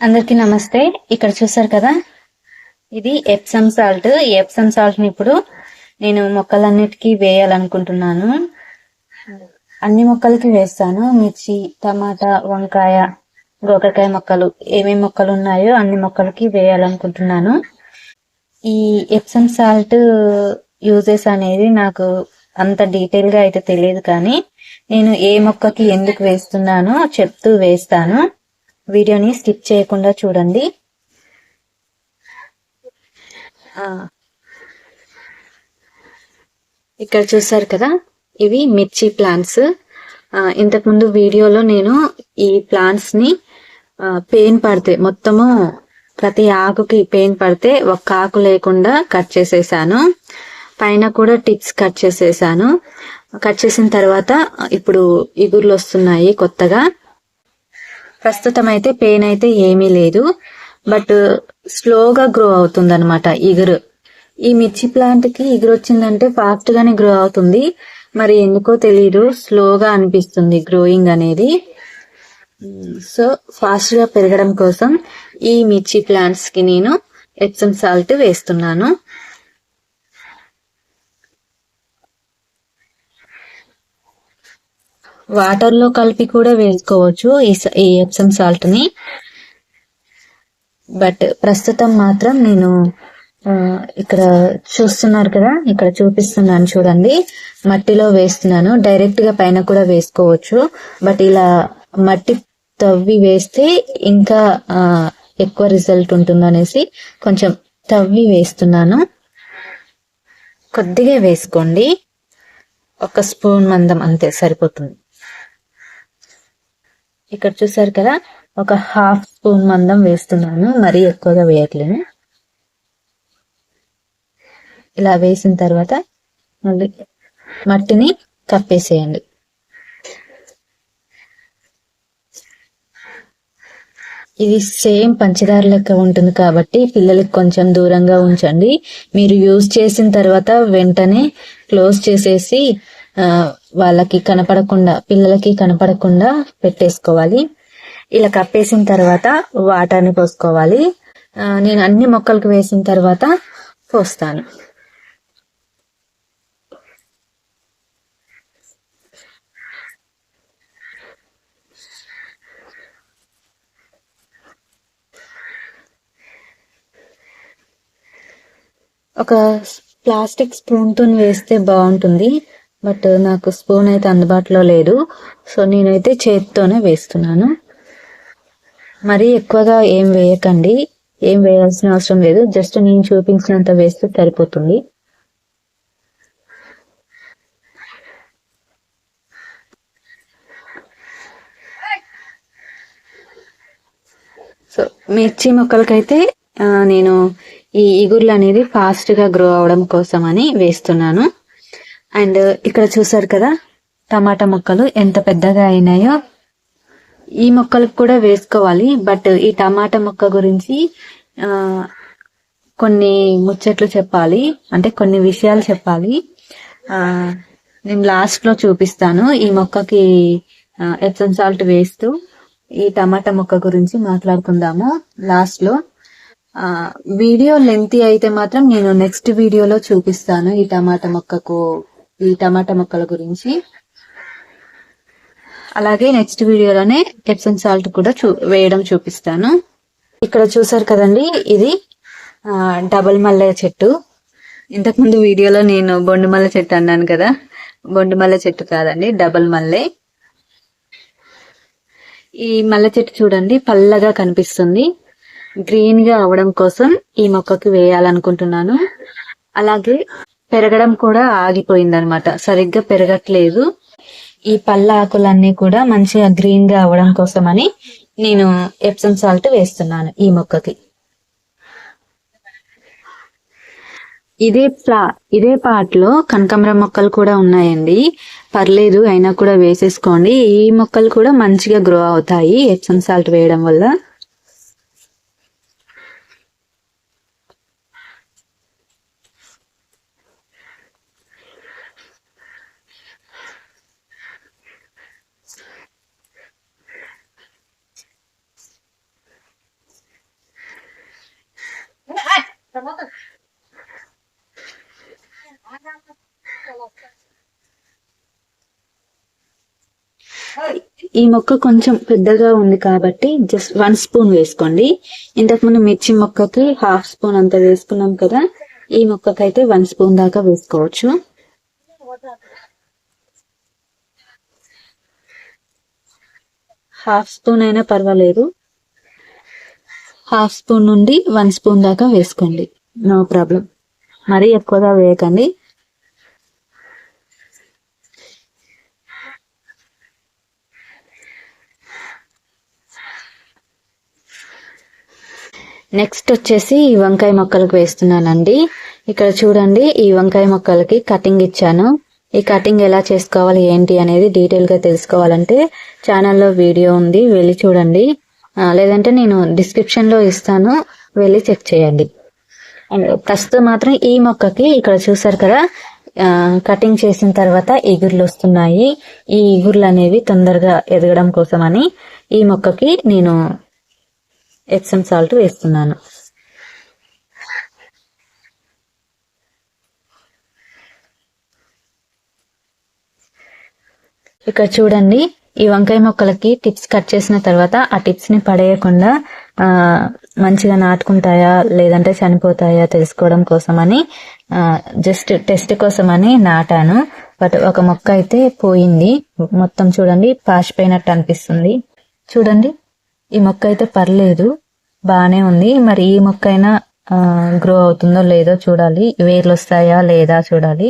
అందరికీ నమస్తే. ఇక్కడ చూసారు కదా? ఇది ఎప్సమ్ సాల్ట్ ఈ ఎప్సమ్ సాల్ట్ని ఇప్పుడు నేను మొక్కలన్నిటికీ వేయాలనుకుంటున్నాను. అన్ని మొక్కలకి వేస్తాను. మిర్చి టమాటా వంకాయ గోకరకాయ మొక్కలు. ఏమేమి మొక్కలు ఉన్నాయో అన్ని మొక్కలకి వేయాలనుకుంటున్నాను. ఈ ఎప్సమ్ సాల్ట్ యూజెస్ అనేది నాకు అంత డీటెయిల్గా అయితే తెలియదు కానీ నేను ఏ మొక్కకి ఎందుకు వేస్తున్నానో చెప్తూ వేస్తాను. వీడియోని స్కిప్ చేయకుండా చూడండి. ఇక్కడ చూసారు కదా? ఇవి మిర్చి ప్లాంట్స్. ఇంతకుముందు వీడియోలో నేను ఈ ప్లాంట్స్ని పెయిన్ పడితే మొత్తము ప్రతి ఆకుకి పెయిన్ పడితే ఒక్క ఆకు లేకుండా కట్ చేసేసాను. పైన కూడా టిప్స్ కట్ చేసేసాను. కట్ చేసిన తర్వాత ఇప్పుడు ఇగుర్లు వస్తున్నాయి కొత్తగా. ప్రస్తుతం అయితే పెయిన్ అయితే ఏమీ లేదు. బట్ స్లోగా గ్రో అవుతుంది అనమాట ఇగురు. ఈ మిర్చి ప్లాంట్కి ఇగురు వచ్చిందంటే ఫాస్ట్ గానే గ్రో అవుతుంది. మరి ఎందుకో తెలియదు స్లోగా అనిపిస్తుంది గ్రోయింగ్ అనేది. సో ఫాస్ట్గా పెరగడం కోసం ఈ మిర్చి ప్లాంట్స్కి నేను ఎప్సమ్ సాల్ట్ వేస్తున్నాను. వాటర్లో కలిపి కూడా వేసుకోవచ్చు ఈ స- ఈ ఎప్సమ్ సాల్ట్ని. బట్ ప్రస్తుతం మాత్రం నేను ఇక్కడ చూస్తున్నారు కదా ఇక్కడ చూపిస్తున్నాను చూడండి. మట్టిలో వేస్తున్నాను. డైరెక్ట్గా పైన కూడా వేసుకోవచ్చు. బట్ ఇలా మట్టి తవ్వి వేస్తే ఇంకా ఎక్కువ రిజల్ట్ ఉంటుందనేసి కొంచెం తవ్వి వేస్తున్నాను. కొద్దిగా వేసుకోండి. ఒక స్పూన్ మందం అంతే సరిపోతుంది. ఇక్కడ చూసారు కదా ఒక హాఫ్ స్పూన్ మందం వేస్తున్నాను. మరీ ఎక్కువగా వేయట్లేను. ఇలా వేసిన తర్వాత మళ్ళీ మట్టిని కప్పేసేయండి. ఇది సేమ్ పంచదార లెక్క ఉంటుంది కాబట్టి పిల్లలకి కొంచెం దూరంగా ఉంచండి. మీరు యూజ్ చేసిన తర్వాత వెంటనే క్లోజ్ చేసేసి వాళ్ళకి కనపడకుండా పిల్లలకి కనపడకుండా పెట్టేసుకోవాలి. ఇలా కప్పేసిన తర్వాత వాటర్ని పోసుకోవాలి. నేను అన్ని మొక్కలకు వేసిన తర్వాత పోస్తాను. ఒక ప్లాస్టిక్ స్పూన్తో వేస్తే బాగుంటుంది. బట్ నాకు స్పూన్ అయితే అందుబాటులో లేదు. సో నేనైతే చేతితోనే వేస్తున్నాను. మరీ ఎక్కువగా ఏం వేయకండి. ఏం వేయాల్సిన అవసరం లేదు. జస్ట్ నేను చూపించినంత వేస్తే సరిపోతుంది. సో మిర్చి మొక్కలకైతే నేను ఈ ఇగుర్లు అనేది ఫాస్ట్గా గ్రో అవడం కోసం అని వేస్తున్నాను. అండ్ ఇక్కడ చూసారు కదా టమాటా మొక్కలు ఎంత పెద్దగా అయినాయో. ఈ మొక్కలకు కూడా వేసుకోవాలి బట్ ఈ టమాటా మొక్క గురించి కొన్ని ముచ్చట్లు చెప్పాలి అంటే కొన్ని విషయాలు చెప్పాలి. నేను లాస్ట్లో చూపిస్తాను ఈ మొక్కకి ఎప్సన్ సాల్ట్ వేస్తూ ఈ టమాటా మొక్క గురించి మాట్లాడుకుందాము లాస్ట్లో. వీడియో లెంతీ అయితే మాత్రం నేను నెక్స్ట్ వీడియోలో చూపిస్తాను ఈ టమాటా మొక్కకు ఈ టమాటా మొక్కల గురించి. అలాగే నెక్స్ట్ వీడియోలోనే ఎప్సన్ సాల్ట్ కూడా చూ వేయడం చూపిస్తాను. ఇక్కడ చూసారు కదండి ఇది ఆ, డబల్ మల్లె చెట్టు. ఇంతకుముందు వీడియోలో నేను బొండు మల్లె చెట్టు అన్నాను కదా బొండు మల్లె చెట్టు కాదండి డబల్ మల్లె. ఈ మల్లె చెట్టు చూడండి పల్లగా కనిపిస్తుంది. గ్రీన్గా అవడం కోసం ఈ మొక్కకి వేయాలనుకుంటున్నాను. అలాగే పెరగడం కూడా ఆగిపోయింది అనమాట సరిగ్గా పెరగట్లేదు. ఈ పళ్ళ ఆకులన్నీ కూడా మంచిగా గ్రీన్గా అవడం కోసమని నేను ఎప్సమ్ సాల్ట్ వేస్తున్నాను ఈ మొక్కకి. ఇదే ప్లా ఇదే పార్ట్ కనకమర మొక్కలు కూడా ఉన్నాయండి. పర్లేదు అయినా కూడా వేసేసుకోండి. ఈ మొక్కలు కూడా మంచిగా గ్రో అవుతాయి ఎప్సమ్ సాల్ట్ వేయడం వల్ల. ఈ మొక్క కొంచెం పెద్దగా ఉంది కాబట్టి జస్ట్ వన్ స్పూన్ వేసుకోండి. ఇంతకుముందు మిర్చి మొక్కకి హాఫ్ స్పూన్ అంత వేసుకున్నాం కదా ఈ మొక్కకైతే వన్ స్పూన్ దాకా వేసుకోవచ్చు. హాఫ్ స్పూన్ అయినా పర్వాలేదు. హాఫ్ స్పూన్ నుండి వన్ స్పూన్ దాకా వేసుకోండి. నో ప్రాబ్లం మరీ ఎక్కువగా వేయకండి. నెక్స్ట్ వచ్చేసి ఈ వంకాయ మొక్కలకు వేస్తున్నానండి. ఇక్కడ చూడండి ఈ వంకాయ మొక్కలకి కటింగ్ ఇచ్చాను. ఈ కటింగ్ ఎలా చేసుకోవాలి ఏంటి అనేది డీటెయిల్గా తెలుసుకోవాలంటే ఛానల్లో వీడియో ఉంది వెళ్ళి చూడండి. లేదంటే నేను డిస్క్రిప్షన్లో ఇస్తాను వెళ్ళి చెక్ చేయండి. ప్రస్తుతం మాత్రం ఈ మొక్కకి ఇక్కడ చూసారు కదా కటింగ్ చేసిన తర్వాత ఇగుర్లు వస్తున్నాయి. ఈ ఇగుర్లు అనేవి తొందరగా ఎదగడం కోసమని ఈ మొక్కకి నేను ఎప్సమ్ సాల్ట్ వేస్తున్నాను. ఇక్కడ చూడండి ఈ వంకాయ మొక్కలకి టిప్స్ కట్ చేసిన తర్వాత ఆ టిప్స్ని పడేయకుండా మంచిగా నాటుకుంటాయా లేదంటే చనిపోతాయా తెలుసుకోవడం కోసమని జస్ట్ టెస్ట్ కోసమని నాటాను. బట్ ఒక మొక్క అయితే పోయింది. మొత్తం చూడండి పాసిపోయినట్టు అనిపిస్తుంది. చూడండి. ఈ మొక్క అయితే పర్లేదు బాగానే ఉంది. మరి ఈ మొక్క అయినా గ్రో అవుతుందో లేదో చూడాలి. వేర్లు వస్తాయా లేదా చూడాలి.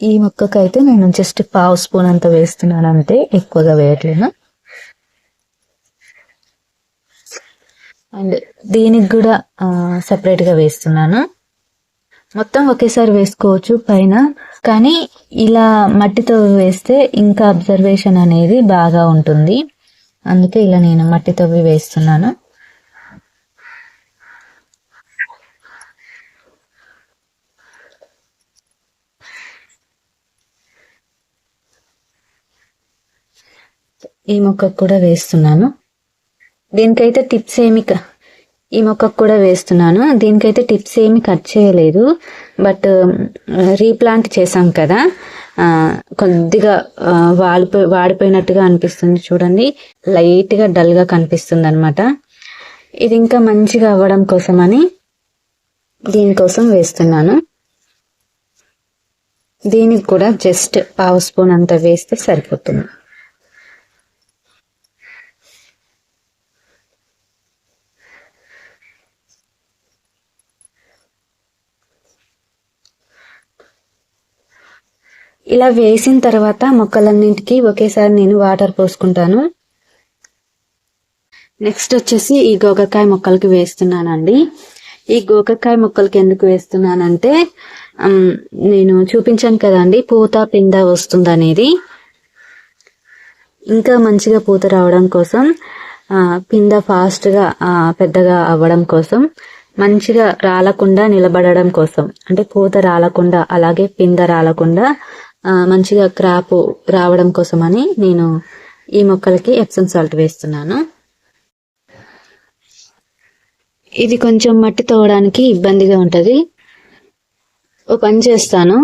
ఈ మొక్కకైతే నేను జస్ట్ పావు స్పూన్ అంత వేస్తున్నాను అంతే ఎక్కువగా వేయట్లేను అండ్ దీనికి కూడా సపరేట్గా వేస్తున్నాను. మొత్తం ఒకేసారి వేసుకోవచ్చు పైన. కానీ ఇలా మట్టితో వేస్తే ఇంకా అబ్జర్వేషన్ అనేది బాగా ఉంటుంది. అందుకే ఇలా నేను మట్టితో వేస్తున్నాను. ఈ మొక్కకు కూడా వేస్తున్నాను. దీనికైతే టిప్స్ ఏమి ఈ మొక్కకు కూడా వేస్తున్నాను. దీనికైతే టిప్స్ ఏమి కట్ చేయలేదు. బట్ రీప్లాంట్ చేసాం కదా. కొద్దిగా ఆ, వాడిపోయి వాడిపోయినట్టుగా అనిపిస్తుంది చూడండి. లైట్గా డల్గా డల్గా కనిపిస్తుంది అనమాట ఇది ఇంకా మంచిగా అవ్వడం కోసమని దీనికోసం వేస్తున్నాను. దీనికి కూడా జస్ట్ పావు స్పూన్ అంత వేస్తే సరిపోతుంది. ఇలా వేసిన తర్వాత మొక్కలన్నింటికి ఒకేసారి నేను వాటర్ పోసుకుంటాను. నెక్స్ట్ వచ్చేసి ఈ గోకరకాయ మొక్కలకి వేస్తున్నానండి. ఈ గోకరకాయ మొక్కలకి ఎందుకు వేస్తున్నానంటే నేను చూపించాను కదండి పూత పింద వస్తుంది అనేది ఇంకా మంచిగా పూత రావడం కోసం ఆ, పింద పెద్దగా అవ్వడం కోసం మంచిగా రాలకుండా నిలబడడం కోసం అంటే పూత రాలకుండా అలాగే పింద రాలకుండా మంచిగా క్రాప్ రావడం కోసం అని నేను ఈ మొక్కలకి ఎప్సమ్ సాల్ట్ వేస్తున్నాను. ఇది కొంచెం మట్టి తవ్వడానికి ఇబ్బందిగా ఉంటుంది. ఓ పని చేస్తాను.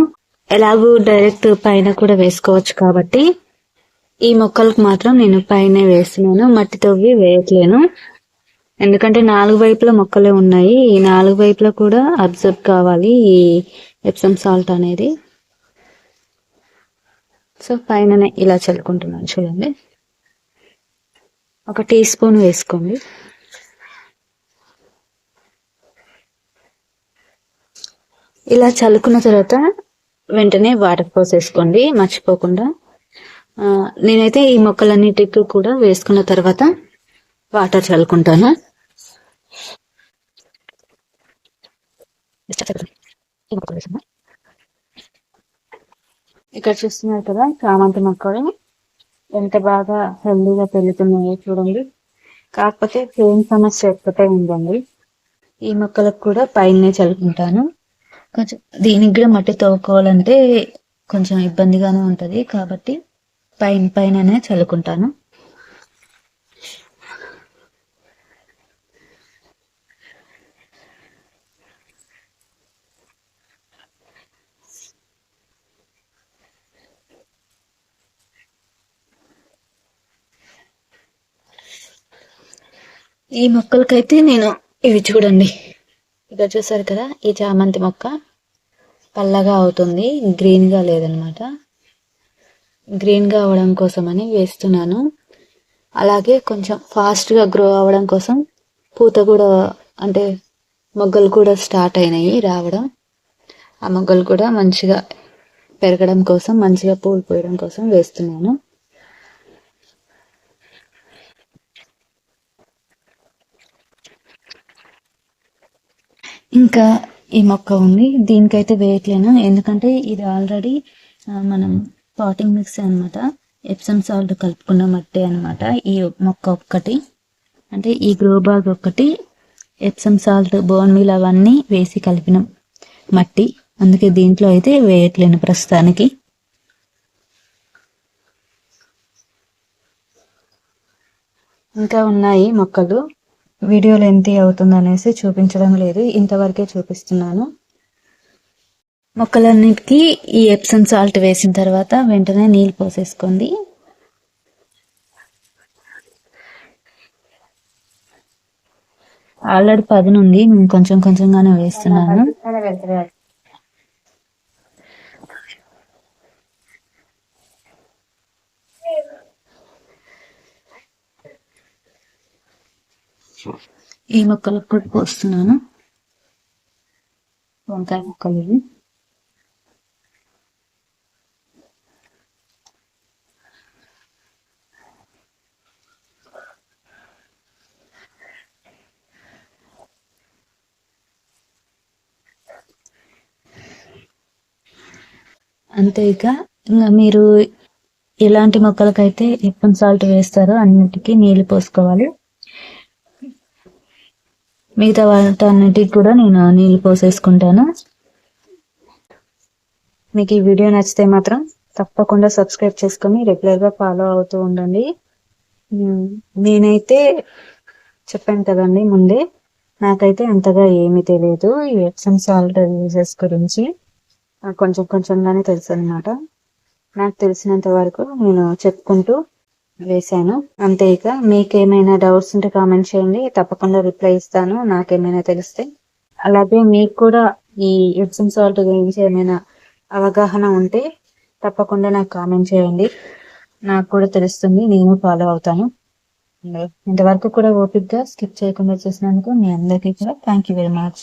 ఎలాగూ డైరెక్ట్ పైన కూడా వేసుకోవచ్చు కాబట్టి ఈ మొక్కలకు మాత్రం నేను పైన వేస్తున్నాను. మట్టి తవ్వి వేయట్లేను. ఎందుకంటే నాలుగు వైపుల మొక్కలే ఉన్నాయి. ఈ నాలుగు వైపులా కూడా అబ్జర్వ్ కావాలి ఈ ఎప్సమ్ సాల్ట్ అనేది. సో పైననే ఇలా చల్లుకుంటున్నాను చూడండి. ఒక టీ స్పూన్ వేసుకోండి. ఇలా చల్లుకున్న తర్వాత వెంటనే వాటర్ పోసేసుకోండి మర్చిపోకుండా. నేనైతే ఈ మొక్కలన్నిటికి కూడా వేసుకున్న తర్వాత వాటర్ చల్లుకుంటాను. ఇక్కడ చూస్తున్నారు కదా చామంతి మొక్కలు. ఎంత బాగా హెల్దీగా పెరుగుతున్నాయో చూడండి. కాకపోతే సేమ్ సమస్య ఒక్కటే ఉందండి. ఈ మొక్కలకు కూడా పైన చల్లుకుంటాను. కొంచెం దీనికి కూడా మట్టి తవ్వుకోవాలంటే కొంచెం ఇబ్బందిగానే ఉంటది కాబట్టి పైన పైననే చల్లుకుంటాను. ఈ మొక్కలకైతే నేను ఇవి చూడండి. ఇక్కడ చూసారు కదా ఈ చామంతి మొక్క. పల్లగా అవుతుంది గ్రీన్గా లేదనమాట. గ్రీన్గా అవడం అని వేస్తున్నాను. అలాగే కొంచెం ఫాస్ట్గా గ్రో అవ్వడం కోసం పూత కూడా అంటే మొగ్గలు కూడా స్టార్ట్ అయినాయి రావడం. ఆ మొగ్గలు కూడా మంచిగా పెరగడం కోసం మంచిగా పూలు పోయడం కోసం వేస్తున్నాను. ఇంకా ఈ మొక్క ఉంది. దీనికైతే వేయట్లేను. ఎందుకంటే ఇది ఆల్రెడీ మనం పాటింగ్ మిక్స్ అనమాట ఎప్సమ్ సాల్ట్ కలుపుకున్న మట్టి అనమాట ఈ మొక్క ఒక్కటి. అంటే ఈ గ్రో బాగ్ ఒక్కటి ఎప్సమ్ సాల్ట్ బోన్ మీల్ అవన్నీ వేసి కలిపిన మట్టి. అందుకే దీంట్లో అయితే వేయట్లేను ప్రస్తుతానికి. ఇంకా ఉన్నాయి మొక్కలు. వీడియోలు ఎంత అవుతుంది అనేసి చూపించడం లేదు. ఇంతవరకే చూపిస్తున్నాను. మొక్కలన్నిటికీ ఈ ఎప్సన్ సాల్ట్ వేసిన తర్వాత వెంటనే నీళ్ళు పోసేసుకోండి. ఆల్రెడీ పదునుంది. నేను కొంచెం కొంచెంగానే వేస్తున్నాను. ఈ మొక్కలకు కూడా పోస్తున్నాను వంకాయ మొక్కలు ఇవి. అంతే ఇక ఇంకా మీరు ఎలాంటి మొక్కలకైతే ఎప్పం సాల్ట్ వేస్తారో అన్నిటికీ నీళ్ళు పోసుకోవాలి. మిగతా వాటన్నిటికి కూడా నేను నీళ్ళు పోసేసుకుంటాను. మీకు ఈ వీడియో నచ్చితే మాత్రం తప్పకుండా సబ్స్క్రైబ్ చేసుకొని రెగ్యులర్గా ఫాలో అవుతూ ఉండండి. నేనైతే చెప్పాను కదండి ముందే నాకైతే అంతగా ఏమీ తెలియదు ఈ ఎప్సమ్ సాల్ట్ యూజెస్ గురించి. కొంచెం కొంచెంగానే తెలుసు అనమాట నాకు తెలిసినంత వరకు నేను చెప్పుకుంటూ వేశాను. అంతే ఇక మీకేమైనా డౌట్స్ ఉంటే కామెంట్ చేయండి. తప్పకుండా రిప్లై ఇస్తాను నాకేమైనా తెలిస్తే. అలాగే మీకు కూడా ఈ ఎప్సమ్ సాల్ట్ గురించి ఏమైనా అవగాహన ఉంటే తప్పకుండా నాకు కామెంట్ చేయండి. నాకు కూడా తెలుస్తుంది నేను ఫాలో అవుతాను. ఇంతవరకు కూడా ఓపిక్గా స్కిప్ చేయకుండా చూసినందుకు మీ అందరికీ కూడా థ్యాంక్ యూ వెరీ మచ్.